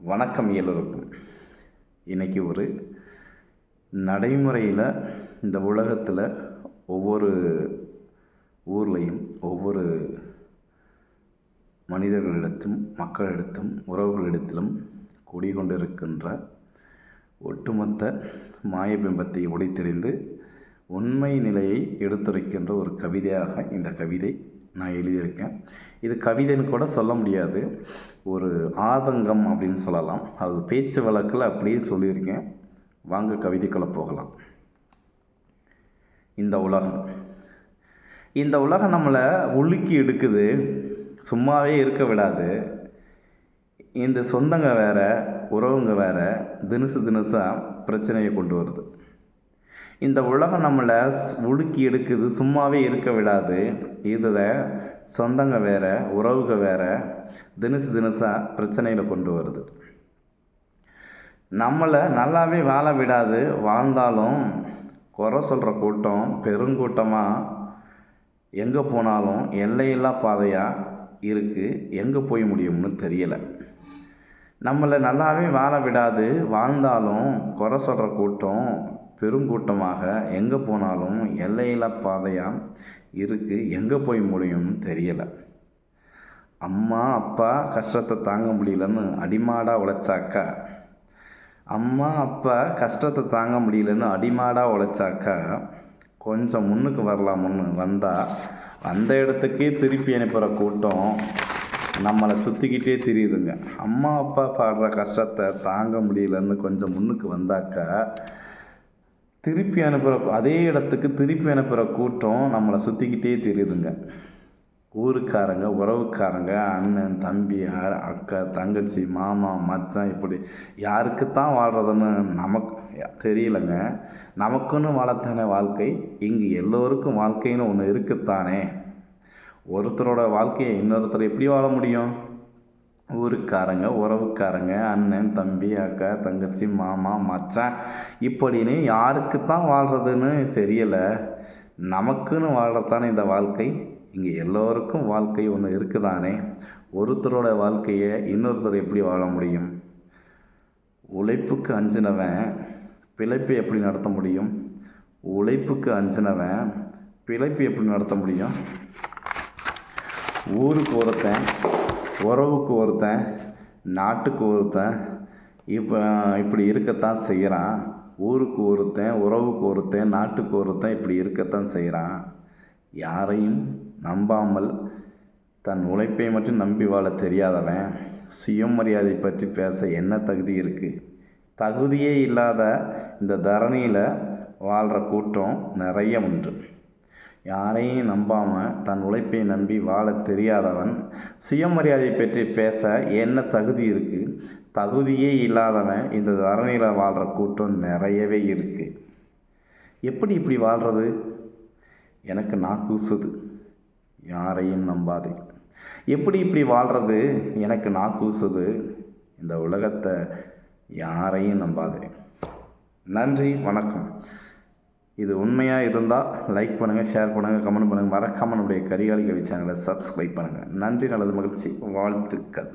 வணக்கம் எல்லோருக்கும். இன்றைக்கி ஒரு நடைமுறையில் இந்த உலகத்தில் ஒவ்வொரு ஊர்லேயும் ஒவ்வொரு மனிதர்களிடத்தும் மக்களிடத்தும் உறவுகளிடத்திலும் குடிகொண்டிருக்கின்ற ஒட்டுமொத்த மாயபிம்பத்தை ஒளித்தெறிந்து உண்மை நிலையை எடுத்துரைக்கின்ற ஒரு கவிதையாக இந்த கவிதை நான் எழுதியிருக்கேன். இது கவிதைன்னு கூட சொல்ல முடியாது. ஒரு ஆதங்கம் அப்படின்னு சொல்லலாம். அது பேச்சு வழக்கில் அப்படியே சொல்லியிருக்கேன். வாங்க கவிதைக்குள்ளே போகலாம். இந்த உலகம். இந்த உலகம் நம்மளை உலுக்கி எடுக்குது. சும்மாவே இருக்க விடாது. இந்த சொந்தங்க வேற உறவுங்க வேற தினசு தினசாக பிரச்சனையை கொண்டு வருது. இந்த உலகம் நம்மளை ஸ்- எடுக்குது சும்மாவே இருக்க விடாது. இதில் சொந்தங்க வேற உறவுக வேற தினசு தினசாக பிரச்சனையில் கொண்டு வருது. நம்மளை நல்லாவே வாழ விடாது வாழ்ந்தாலும் குறை சொல்கிற கூட்டம் பெருங்கூட்டமாக எங்கே போனாலும் எல்லையில்லா பாதையாக இருக்குது எங்கே போய் முடியும்னு தெரியலை. நம்மளை நல்லாவே வாழ விடாது வாழ்ந்தாலும் குறை சொல்கிற கூட்டம் பெருங்கூட்டமாக எங்கே போனாலும் எல்லையில்லா பாதையாக இருக்குது எங்கே போய் முடியும்னு தெரியலை. அம்மா அப்பா கஷ்டத்தை தாங்க முடியலன்னு அடிமாடாக உழைச்சாக்கா. அம்மா அப்பா கஷ்டத்தை தாங்க முடியலன்னு அடிமாடாக உழைச்சாக்கா கொஞ்சம் முன்னுக்கு வரலாமுன்னு வந்தால் அந்த இடத்துக்கே திருப்பி அனுப்புகிற கூட்டம் நம்மளை சுற்றிக்கிட்டே தெரியுதுங்க. அம்மா அப்பா பாடுற கஷ்டத்தை தாங்க முடியலன்னு கொஞ்சம் முன்னுக்கு வந்தாக்கா திருப்பி அனுப்புகிற அதே இடத்துக்கு திருப்பி அனுப்புகிற கூட்டம் நம்மளை சுற்றிக்கிட்டே தெரியுதுங்க. ஊருக்காரங்க உறவுக்காரங்க அண்ணன் தம்பி அக்கா தங்கச்சி மாமா மச்சான் இப்படி யாருக்கு தான் வாழ்கிறதுன்னு நமக்கு தெரியலங்க. நமக்குன்னு வாழத்தானே வாழ்க்கை? இங்கு எல்லோருக்கும் வாழ்க்கைன்னு ஒன்று இருக்குத்தானே? ஒருத்தரோட வாழ்க்கையை இன்னொருத்தர் எப்படி வாழ முடியும்? ஊருக்காரங்க உறவுக்காரங்க அண்ணன் தம்பி அக்கா தங்கச்சி மாமா மச்சான் இப்படின்னு யாருக்கு தான் வாழ்கிறதுன்னு தெரியலை. நமக்குன்னு வாழ்கிறதானே இந்த வாழ்க்கை? இங்கே எல்லோருக்கும் வாழ்க்கை ஒன்று இருக்குதானே? ஒருத்தரோட வாழ்க்கையை இன்னொருத்தர் எப்படி வாழ முடியும்? உழைப்புக்கு அஞ்சினவன் பிழைப்பை எப்படி நடத்த முடியும்? உழைப்புக்கு அஞ்சினவன் பிழைப்பு எப்படி நடத்த முடியும்? ஊருக்கு ஒருத்தன் உறவுக்கு ஒருத்தன் நாட்டுக்கு ஒருத்தன் இப்போ இப்படி இருக்கத்தான் செய்கிறான் ஊருக்கு ஒருத்தன் உறவுக்கு ஒருத்தன் நாட்டுக்கு ஒருத்தன் இப்படி இருக்கத்தான் செய்கிறான் யாரையும் நம்பாமல் தன் உழைப்பை மட்டும் நம்பி வாழ தெரியாதவன் சுயமரியாதை பற்றி பேச என்ன தகுதி இருக்குது தகுதியே இல்லாத இந்த தரணியில் வாழ்கிற கூட்டம் நிறைய உண்டு. யாரையும் நம்பாமல் தன் உழைப்பை நம்பி வாழ தெரியாதவன் சுயமரியாதை பற்றி பேச என்ன தகுதி இருக்குது தகுதியே இல்லாதவன் இந்த தரணியில் வாழ்கிற கூட்டம் நிறையவே இருக்குது எப்படி இப்படி வாழ்கிறது எனக்கு நான் கூசுது யாரையும் நம்பாதே. எப்படி இப்படி வாழ்கிறது எனக்கு நான் கூசுது இந்த உலகத்தை யாரையும் நம்பாதே. நன்றி வணக்கம். இது உண்மையாக இருந்தால் லைக் பண்ணுங்கள் ஷேர் பண்ணுங்கள் கமெண்ட் பண்ணுங்கள் மறக்காமல் நம்முடைய கரிகாலி கவி சேனலை சப்ஸ்கிரைப் பண்ணுங்கள் நன்றி நல்லது மகிழ்ச்சி. வாழ்த்துக்கள்.